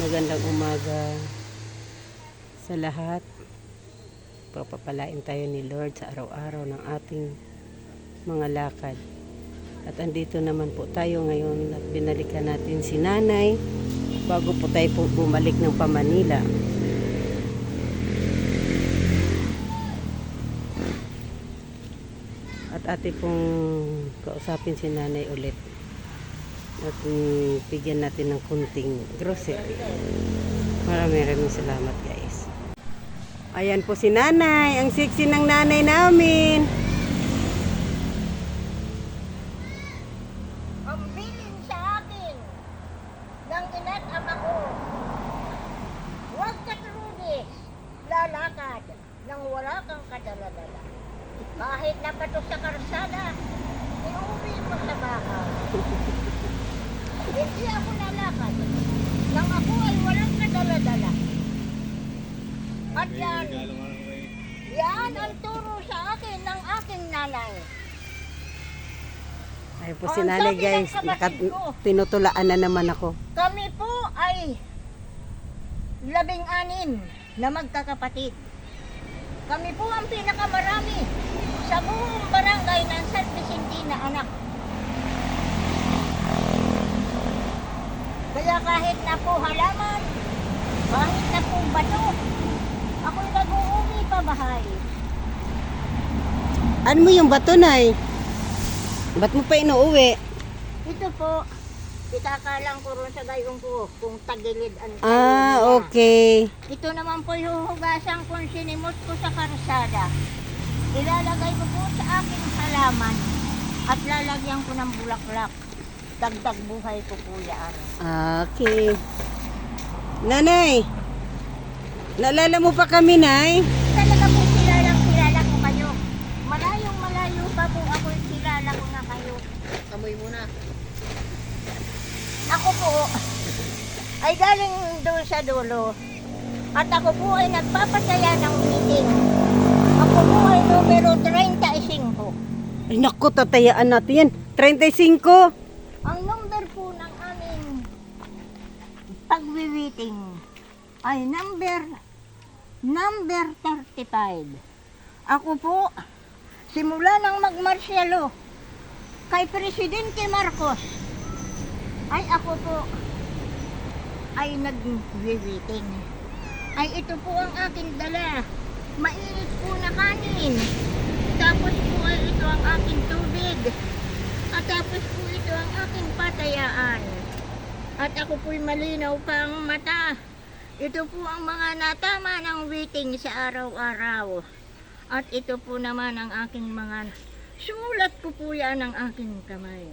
Magandang umaga sa lahat. Papapalain tayo ni Lord sa araw-araw ng ating mga lakad. At andito naman po tayo ngayon at binalikan natin si nanay bago po tayo po bumalik ng Pamanila. At ate pong kausapin si nanay ulit. At mm, bigyan natin ng kunting grocery. Maraming maraming salamat guys. Ayan po si nanay. Ang sexy ng nanay namin. ang bilin sa akin ng ina't ama ko. Huwag ka trudis, lalakad nang wala kang kadaladala. Kahit napatok sa karsada, iuwi mo sa bahay. Hindi ako lalakad nang ako ay walang kadaladala. At yan, yan ang turo sa akin ng aking nanay. Ayan po Oh, si nanay guys. Nakat- tinutulaan na naman ako. Kami po ay labing anin na magkakapatid. Kami po ang pinakamarami sa buong barangay ng San Vicente na anak. Kaya kahit na po halaman, kahit na po bato, ako'y nag-uumi pa bahay. Ano mo yung bato nay? Ba't mo pa inuuwi? Ito po, itakalang ko ron sa gayong ko kung tagilid ang Ah, niya. okay. Ito naman po huhugasan kung sinimot ko sa karsada. Ilalagay ko po sa aking halaman at lalagyan ko ng bulaklak. Dagdag buhay ko po yan. Okay. Nanay, naalala mo pa kami, Nay? Talaga po kilalang kilala ko kayo. Malayong malayo pa po ako kilala ko na kayo. Amoy muna. Ako po ay galing doon sa dulo. At ako po ay nagpapasaya ng meeting. Ako po ay numero 35. Ay, naku, tatayaan natin yan. 35. Ang number po ng aming pagwiwiting ay number number 35. Ako po, simula nang magmarsyalo kay Presidente Marcos, ay ako po ay nagwiwiting. Ay ito po ang aking dala. Mainit po na kanin. Tapos po ay ito ang aking tubig. At tapos po ito ang aking patayaan. At ako po'y malinaw pa ang mata. Ito po ang mga natama ng waiting sa araw-araw. At ito po naman ang aking mga sulat ko po yan ng aking kamay.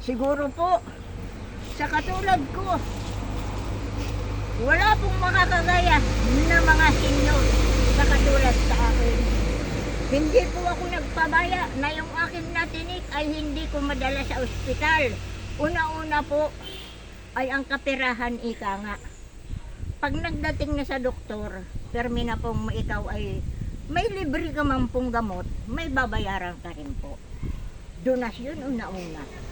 Siguro po, sa katulad ko, wala pong makakagaya na mga sinyo sa katulad sa akin. Hindi po ako nagpabaya na yung aking natinik ay hindi ko madala sa ospital. Una-una po ay ang kapirahan ika nga. Pag nagdating na sa doktor, permi na pong ikaw ay may libre ka man pong gamot, may babayaran ka rin po. Donasyon una-una.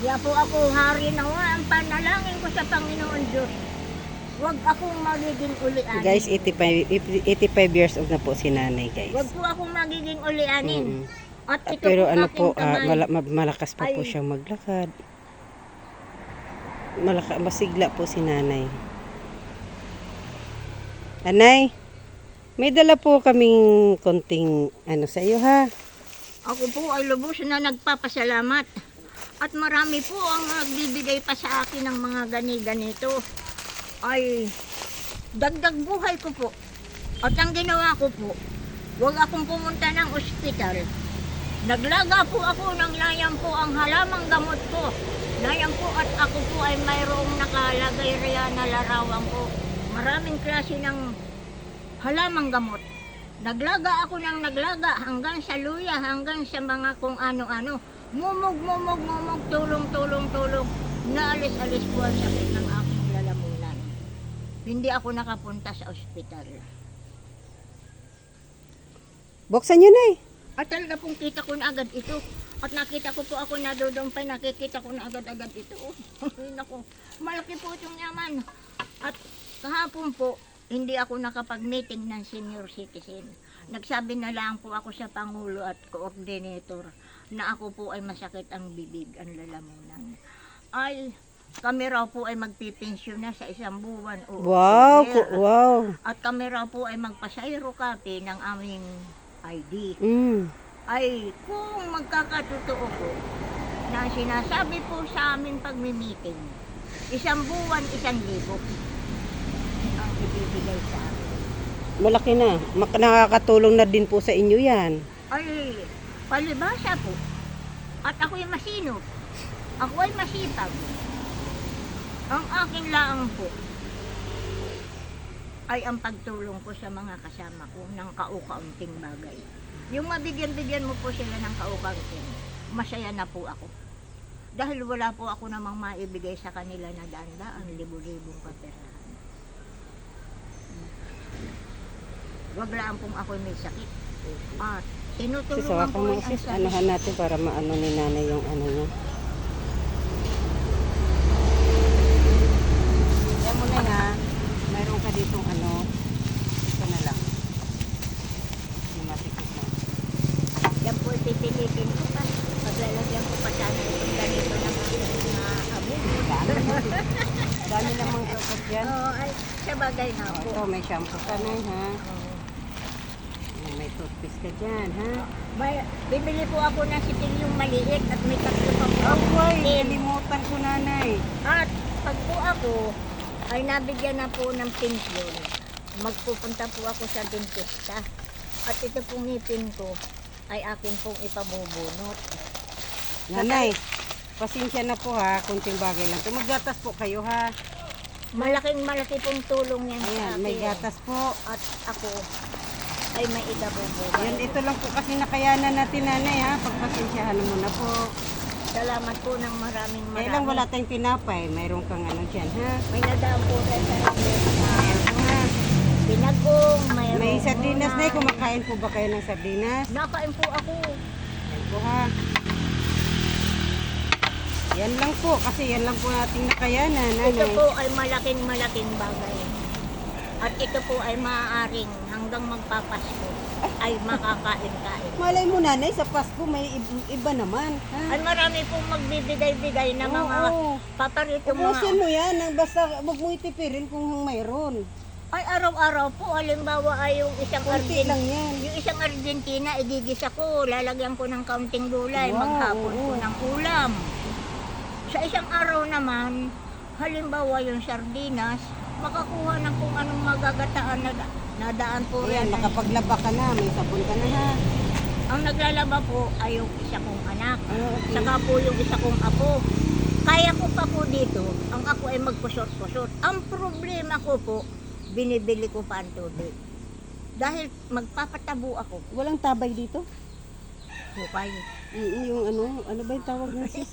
Kaya po ako hari na ang panalangin ko sa Panginoon Diyos. Huwag akong magiging ulianin. Guys, 85, 85 years old na po si nanay, guys. Huwag po akong magiging ulianin. Mm. At ito Pero po ano po, kamay. ma- malakas pa po Ay. siyang maglakad. Malaka, masigla po si nanay. Anay, may dala po kaming konting ano sa iyo ha. Ako po ay lubos na nagpapasalamat. At marami po ang nagbibigay pa sa akin ng mga gani-ganito. Ay, dagdag buhay ko po. At ang ginawa ko po, huwag akong pumunta ng ospital. Naglaga po ako ng layang po ang halamang gamot ko. Layang po at ako po ay mayroong nakalagay riyan na larawan ko. Maraming klase ng halamang gamot. Naglaga ako ng naglaga hanggang sa luya, hanggang sa mga kung ano-ano. Mumog, mumog, mumog, tulong, tulong, tulong. Naalis-alis po ang sakit ng aking lalamunan. Hindi ako nakapunta sa ospital. Buksan niyo na eh. At talaga pong kita ko na agad ito. At nakita ko po ako na dodompay, nakikita ko na agad-agad ito. Naku, malaki po itong yaman. At kahapon po, hindi ako nakapag-meeting ng senior citizen. Nagsabi na lang po ako sa Pangulo at Coordinator na ako po ay masakit ang bibig, ang lalamunan. Ay, kami raw po ay magpipensyon na sa isang buwan o Wow, ku- wow. At kami raw po ay magpasayro copy ng aming ID. Mm. Ay, kung magkakatotoo po, na sinasabi po sa amin pag-meeting, isang buwan, isang libo ang ibibigay sa amin. Malaki na. Nakakatulong na din po sa inyo yan. Ay, palibasa po. At ako'y masinop. Ako ay masipag. Ang aking laang po ay ang pagtulong ko sa mga kasama ko ng kaukaunting bagay. Yung mabigyan-bigyan mo po sila ng kaukaunting, masaya na po ako. Dahil wala po ako namang maibigay sa kanila na daan-daan, libo-libong kaperahan. Wag lang pong ako may sakit. At Sis, tinutulungan hawakan ko mo sis. Anuhan natin para maano ni nanay yung ano niya. Yan mo na ha. Mayroon ka ditong ano. Ito na lang. Yung matikit na. Yan po pipilitin ko pa. Paglalagyan ko pa sana itong ganito ng mga abog. Dami namang support yan. Oo, ay, sa bagay na po. ito, may shampoo ka na ha. Oo. May- toothpaste ka dyan ha. May, bibili po ako ng sipilyong maliit at may tatlo pa po. Ay, Tin. nalimutan ko nanay. At pag po ako ay nabigyan na po ng pensyon, magpupunta po ako sa dentista. At ito pong ngipin ko ay akin pong ipabubunot. Nanay, pasensya na po ha. Kunting bagay lang. Kung maggatas po kayo ha. Malaking malaki pong tulong yan sa Ayan, akin. may gatas po. At ako ay may ikabubuhay. Yan, ito lang po kasi nakayanan natin nanay ha. Pagpasensyahan mo na po. Salamat po ng maraming maraming. lang wala tayong tinapay. Mayroon kang ano dyan ha. May nadaan po rin sa pinagong, mayroong May sardinas na. Kumakain po ba kayo ng sardinas? Nakain po ako. Yan po ha. Yan lang po. Kasi yan lang po ating nakayanan. Ito Nanay. po ay malaking malaking bagay. At ito po ay maaaring hanggang magpapasko ay makakain-kain. Malay mo nanay, sa Pasko may ib- iba naman. Ha? Ay marami pong magbibigay-bigay na mga Oo. paparito Ubusin mga... mo yan. Nang basta wag mo itipirin kung mayroon. Ay araw-araw po, halimbawa ay yung isang Kunti Argentine. lang yan. Yung isang Argentina, igigis ako, lalagyan ko ng kaunting gulay, Wow, maghapon ko oo. ng ulam. Sa isang araw naman, halimbawa yung sardinas, makakuha ng kung anong magagataan na nadaan po Ayan, yan. nakapaglaba ka na. May sabon ka na ha. Ang naglalaba po ay yung isa kong anak, Ah, okay. saka po yung isa kong apo. Kaya ko pa po dito, ang ako ay magkusot-kusot. Ang problema ko po, binibili ko pa ang tubig. Dahil magpapatabo ako, Walang tabay dito? hukay. Mm, yung ano, ano ba yung tawag na sis?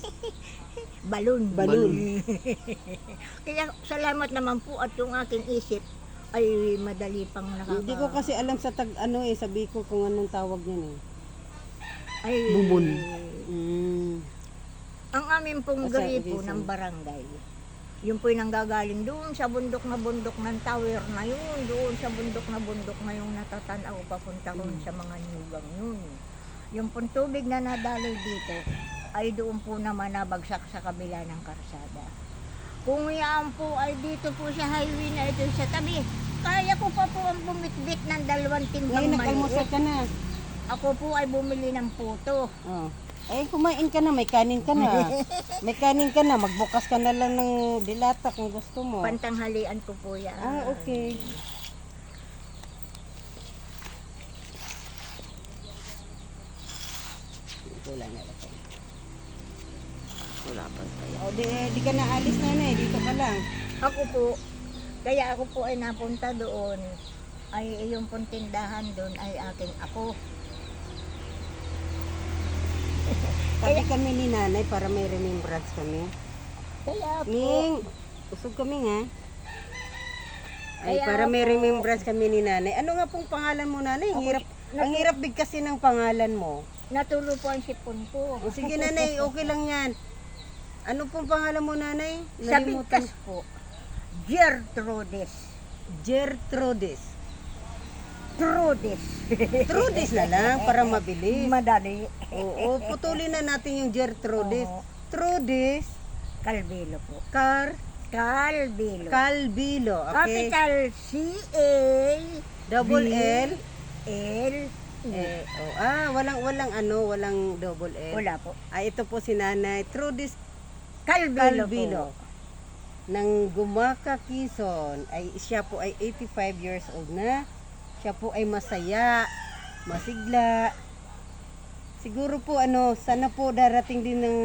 Balon. Balon. Kaya salamat naman po at yung aking isip ay madali pang nakaka... Hindi ko kasi alam sa tag ano eh, sabi ko kung anong tawag niyan eh. Ay, Bubon. Mm. Ang amin pong Asa- gripo reason? ng barangay, yun po'y nanggagaling doon sa bundok na bundok ng tower na yun, doon sa bundok na bundok na yung natatanaw papunta ko Mm. sa mga nyugang yun. Yung pong tubig na nadaloy dito, ay doon po naman nabagsak sa kabila ng karsada. Kung yan po ay dito po sa highway na ito sa tabi, kaya ko pa po ang bumitbit ng dalawang timbang Ngayon nakalmusal maliit. ka na. Ako po ay bumili ng puto. Oh. Eh, kumain ka na, may kanin ka na. may kanin ka na, magbukas ka na lang ng dilata kung gusto mo. Pantanghalian ko po yan. Ah, okay. Na lang. Wala pa tayo. O, di, di ka na alis na na dito ka lang. Ako po, kaya ako po ay napunta doon, ay yung pong tindahan doon ay aking ako. Tabi kami ni nanay para may remembrance kami. Kaya po, Ning, usog kami nga. Ay, Kaya para may po- remembrance kami ni nanay. Ano nga pong pangalan mo nanay? Ang hirap, Ang hirap bigkasin ng pangalan mo. Natulo po ang sipon ko. O sige nanay, okay lang yan. Ano pong pangalan mo nanay? Nalimutan. bigkas po. Gertrudes. Gertrudis. Trudes. Trudis na lang para mabilis. Madali. Oo, putulin na natin yung Gertrudis. Oo. Trudis Calvilo po. Car Calvilo. Calvilo. Okay. Capital C-A Double L. L E. Eh, oh, ah, walang walang ano, walang double L. Wala po. Ah, ito po si Nanay Trudis Calvilo, Calvilo. po. ng Gumaka, Quezon. Ay, siya po ay 85 years old na. Siya po ay masaya, masigla. Siguro po ano, sana po darating din ng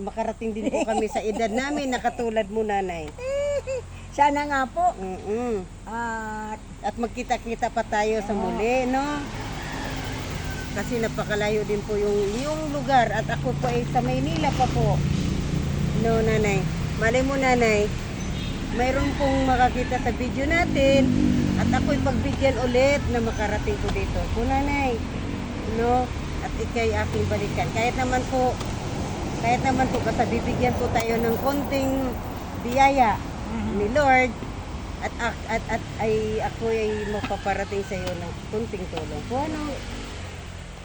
makarating din po kami sa edad namin na katulad mo nanay. Sana nga po. Mm-mm. At At magkita-kita pa tayo sa muli, no? Kasi napakalayo din po yung yung lugar at ako po ay sa Maynila pa po. No, nanay. Malay mo, nanay. Mayroon pong makakita sa video natin at ako'y pagbigyan ulit na makarating po dito. Po, nanay. No? At ikay aking balikan. Kahit naman po, kahit naman po basta bibigyan po tayo ng konting biyaya ni Lord at at, at, at ay ako ay mapaparating sa iyo ng kunting tulong. Po ano?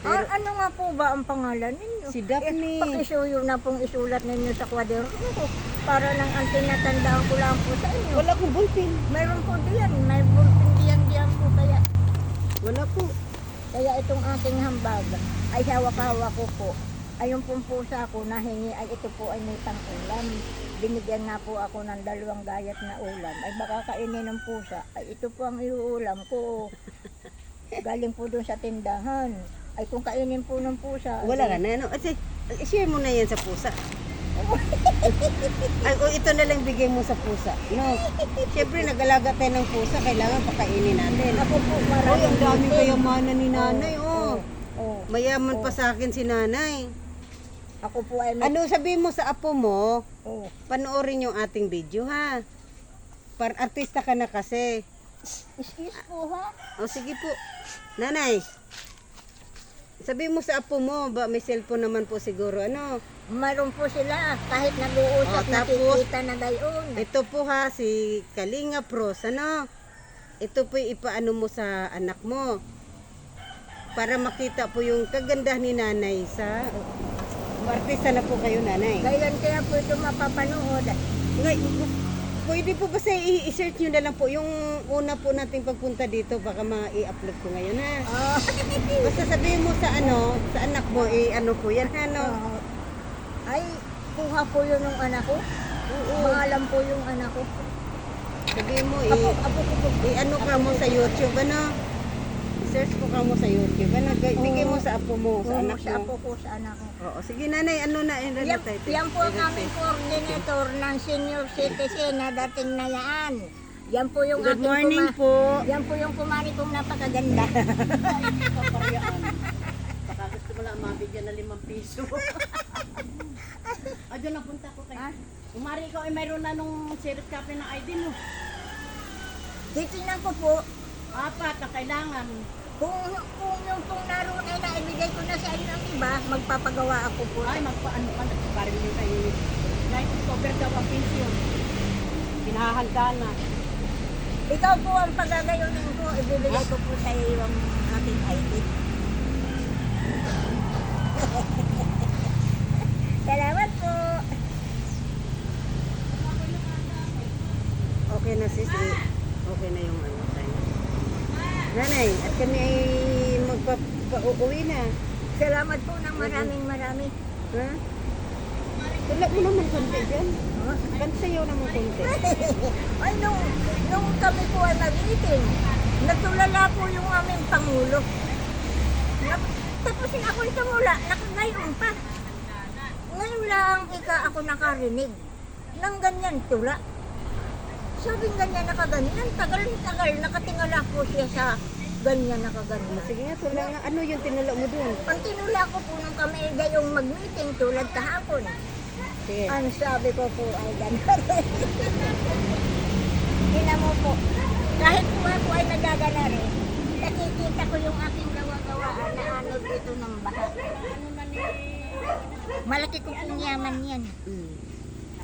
Ah, ano nga po ba ang pangalan ninyo? Si Daphne. Eh, pakisuyo na pong isulat ninyo sa kwaderno ko. Para lang ang tinatandaan ko lang po sa inyo. Wala akong ballpen. Mayroon po diyan. May bulpin diyan diyan po kaya. Wala po. Kaya itong aking hambag ay hawak-hawak ko po. Ayun pong pusa ko nahingi ay ito po ay may pang-ulam. Binigyan nga po ako ng dalawang gayat na ulam. Ay baka kainin ng pusa. Ay ito po ang iuulam ko. Galing po doon sa tindahan. Ay kung kainin po ng pusa. Wala ka na. Ano? At share mo na yan sa pusa. Ay, o ito na lang bigay mo sa pusa. No. Siyempre, nag-alaga tayo ng pusa. Kailangan pakainin natin. Ako po Ay, maraming ang dami kayamanan ni nanay. Oh. Oh. Mayaman pa sa akin si nanay. Ako po ay may... Ano sabihin mo sa apo mo? Oh. Panoorin yung ating video ha. Par artista ka na kasi. Excuse po ha. O sige po. Nanay. Sabihin mo sa apo mo, ba may cellphone naman po siguro. Ano? Mayroon po sila kahit nag-uusap Oh, tapos, nakikita na gayon. Ito po ha, si Kalinga Pros. Ano? Ito po ipaano mo sa anak mo. Para makita po yung kaganda ni nanay sa... Artista na po kayo nanay. Kailan kaya po ito mapapanood? Ngay, pwede po ba sa i-search nyo na lang po yung una po nating pagpunta dito baka ma-i-upload ko ngayon ha. Oh. Basta sabihin mo sa ano, sa anak mo, eh ano po yan ano. ay, kuha po yun ng anak ko. Oo. Maalam po yung anak ko. Sabihin mo, Apo, eh, apo ko po. eh ano ka mo sa YouTube, ano? Search ko ka mo sa YouTube, ano? Gay- Bigay mo sa apo mo, sa anak sa apo mo. ko, sa anak ko. Oo, sige nanay, ano na, ano na Yan, yan po ang aming coordinator ng senior citizen na dating na yan. Yan po yung Good morning po. Yan po yung kumari kong napakaganda. Baka gusto mo lang mabigyan na limang piso. ah, dyan lang punta ko kay. Ha? Umari ikaw ay mayroon na nung sirit copy ng ID mo. Titingnan ko po Apat na kailangan. Kung, kung yung pong naroon ay naibigay ko na sa inyo ng iba, magpapagawa ako po. Ay, magpaano ka, parang yung kay Night October daw ang pension. Pinahanda na. Ikaw po ang pagagayunin ko, ibibigay ko po sa iyo ang aking ID. Salamat po. Okay na sis, eh. okay na yung ano. Nanay, at kami ay magpa-uwi na. Salamat po ng maraming marami. Ha? Wala mo naman konti dyan. Kansayaw naman konti. Ay, nung, nung kami po ay mag-meeting, natulala po yung aming Pangulo. Tapos yung ako'y tumula, nakagayon pa. Ngayon lang ika ako nakarinig ng ganyan tula. Sabing ganyan nakaganyan, tagal-tagal, nakatingala po siya sa ganyan nakaganyan. Sige nga, tula nga. Ano yung tinula mo dun? Ang tinula ko po nung kami gayong mag-meeting tulad kahapon. Sige. Ang sabi ko po ay gano'n. Tingnan mo po. Kahit po ako ay nagagana rin, nakikita ko yung aking gawang naanod ito ng baha. Malaki ko pong yaman yan. Mm.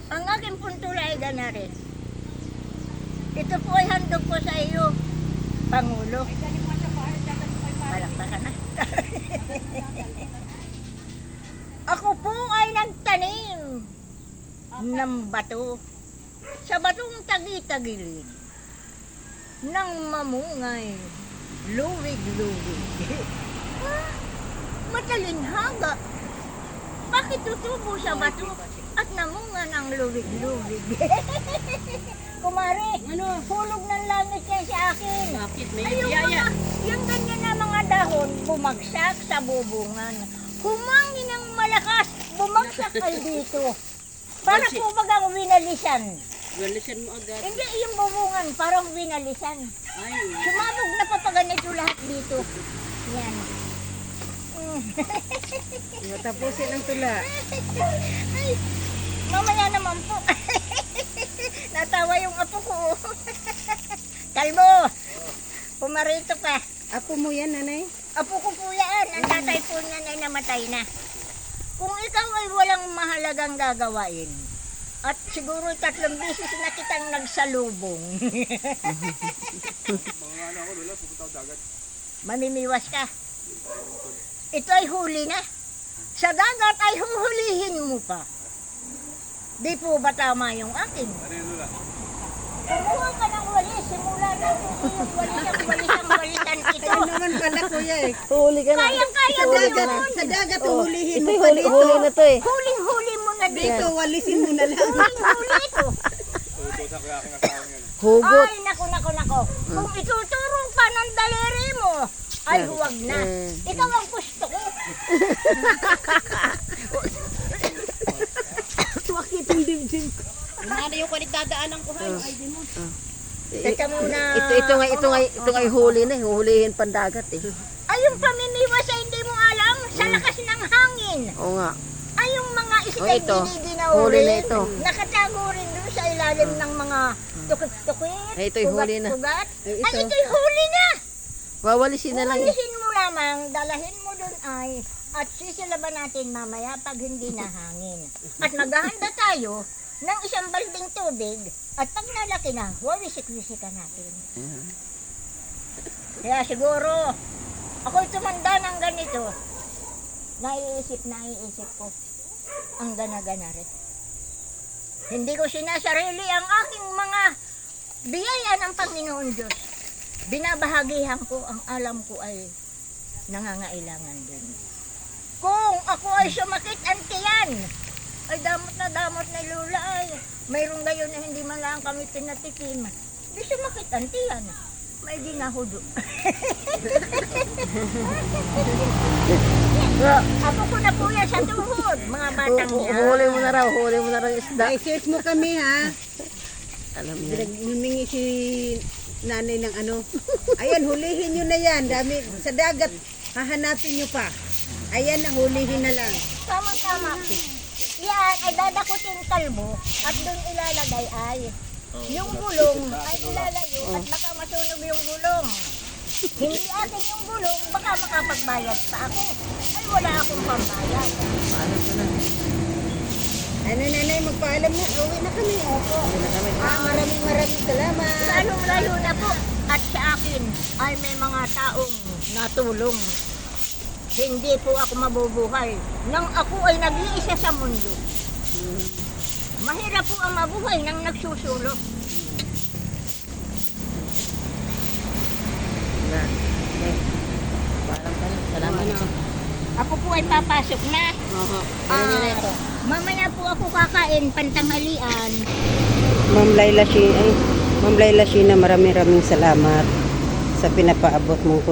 Ang aking puntura ay ganari. Ito po ay handog ko sa iyo, Pangulo. Palakpakan na. Ako po ay nagtanim ng bato sa batong tagi-tagilid ng mamungay luwig-luwig. ah, matalinhaga. Bakit tutubo sa bato at namunga ng luwig-luwig? Kumari, ano? hulog ng langit yan sa akin. Bakit? May Ay, yung mga, yung ganyan na mga dahon, bumagsak sa bubungan. Humangin ng malakas, bumagsak ay dito. Para po bagang winalisan. Walisan mo agad. Hindi, yung bubungan, parang winalisan. Ay, Sumabog na papaganito lahat dito. Yan. Mm. tapusin ang tula. Ay, mamaya naman po. Natawa yung apo ko. Kalbo, pumarito ka. Apo mo yan, nanay? Apo ko po yan. Ang tatay po niyan ay namatay na. Kung ikaw ay walang mahalagang gagawain, at siguro tatlong beses na kitang nagsalubong. Mamimiwas ka. Ito ay huli na. Sa dagat ay huhulihin mo pa. Di po ba tama yung akin? Kumuha ka ng walis, simula na po yung walis ang walis ang walisan ito. naman pala kuya eh. Huli ka na. Kayang-kaya Sa mo dagat, yun. sa dagat uhulihin Ito mo yung pa huli, dito. huli na to eh. Huling-huli mo na dito. Dito, walisin mo na lang. Huling-huli ito. Hugot. Ay, naku, naku, naku. Kung ituturo pa ng daliri mo, ay huwag na. Eh. Ikaw ang gusto ko. Yung dibdib ko? Ano yung kulit dadaanan ko ha? Teka muna. Ito, ito nga, ito nga, ito nga huli na eh. Huhulihin pandagat eh. Ay, yung pamimiwas ay hindi mo alam sa lakas ng hangin. Oo nga. Ay, yung mga Oh, isikay ito. giniginaw Huli na ito. Nakatago rin doon sa ilalim ng mga tukit-tukit. Ay, ito'y huli na. Ay, Ay, ito. ito'y huli na. Wawalisin na lang. Ulisin mo lamang, dalahin mo doon ay at sisilaban natin mamaya pag hindi na hangin. At maghahanda tayo ng isang balding tubig at pag nalaki na, wawisik-wisikan natin. Kaya siguro, ako'y tumanda ng ganito. Naiisip, naiisip ko. Ang gana-gana rin. Hindi ko sinasarili ang aking mga biyaya ng Panginoon Diyos. Binabahagihan ko ang alam ko ay nangangailangan din. Kung ako ay sumakit ang tiyan, ay damot na damot na lula ay mayroon gayon na hindi man lang kami pinatikim. Di sumakit ang tiyan. May ginahudo. Ako ko na po yan sa tuhod, mga batang Hu- yan. Huli mo na raw, huli mo na raw yung isda. Ay, search mo kami ha. Alam niya. Naglumingi si nanay ng ano. Ayan, hulihin nyo na yan. Dami, sa dagat, hahanapin nyo pa. Ayan na, hulihin na lang. Tama-tama. Yan ay dadakutin kalbo at doon ilalagay ay yung gulong ay ilalayo at baka masunog yung gulong. Hindi akin yung gulong, baka makapagbayad pa ako. Ay wala akong pambayad. Paano ko na? Ano nanay, magpaalam na. Uwi na kami. Opo. Ah, maraming maraming salamat. Lalong lalo na po at sa akin ay may mga taong natulong. Hindi po ako mabubuhay nang ako ay nag-iisa sa mundo. Mahirap po ang mabuhay nang nagsusulo. Yan. Okay. Na. Salamat na. Ako po ay papasok na. Oo. Ah, Ano na ito? mamaya po ako kakain pantanghalian. Ma'am Laila Sheena, ay, Ma'am Laila Sheena, maraming salamat sa pinapaabot mong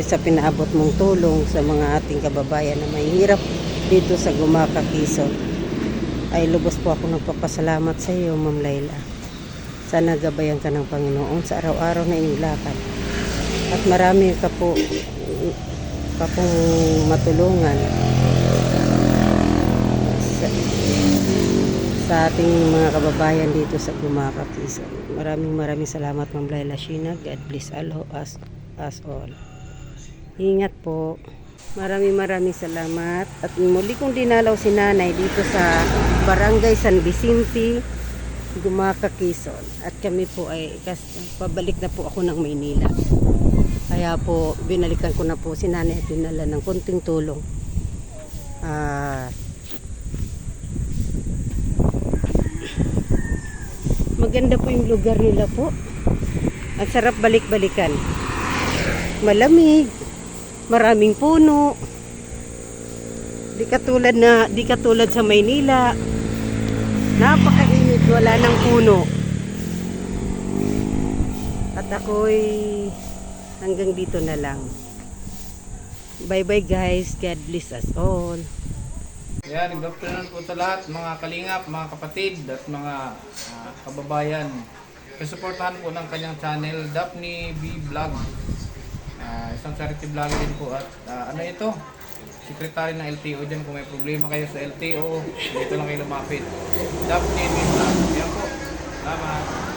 sa pinaabot mong tulong sa mga ating kababayan na may hirap dito sa Gumaka, Quezon. Ay lubos po ako nagpapasalamat sa iyo, Ma'am Laila. Sana gabayan ka ng Panginoon sa araw-araw na iyong lakad. At marami ka po ka pong matulungan sa, sa ating mga kababayan dito sa Gumaka, Quezon. Maraming maraming salamat Ma'am Laila Sheena. God bless all of us, us all. Ingat po. Maraming maraming salamat. At muli kong dinalaw si nanay dito sa Barangay San Vicente, Gumaka, Quezon. At kami po ay pabalik na po ako ng Maynila. Kaya po, binalikan ko na po si nanay at dinala ng konting tulong. Ah, maganda po yung lugar nila po. Ang sarap balik-balikan. Malamig. Maraming puno. Di katulad na, di katulad sa Maynila. Napakainit, wala ng puno. At ako'y hanggang dito na lang. Bye-bye guys. God bless us all. Yan, good afternoon po sa lahat, mga kalingap, mga kapatid, at mga ah, kababayan. Pasuportahan po ng kanyang channel, Daphne B Vlog. Ah, isang charity vlog din po at ah, ano ito? Sekretary ng LTO dyan kung may problema kayo sa LTO, dito lang kayo lumapit. Daphne B Vlog. Yan po. Salamat.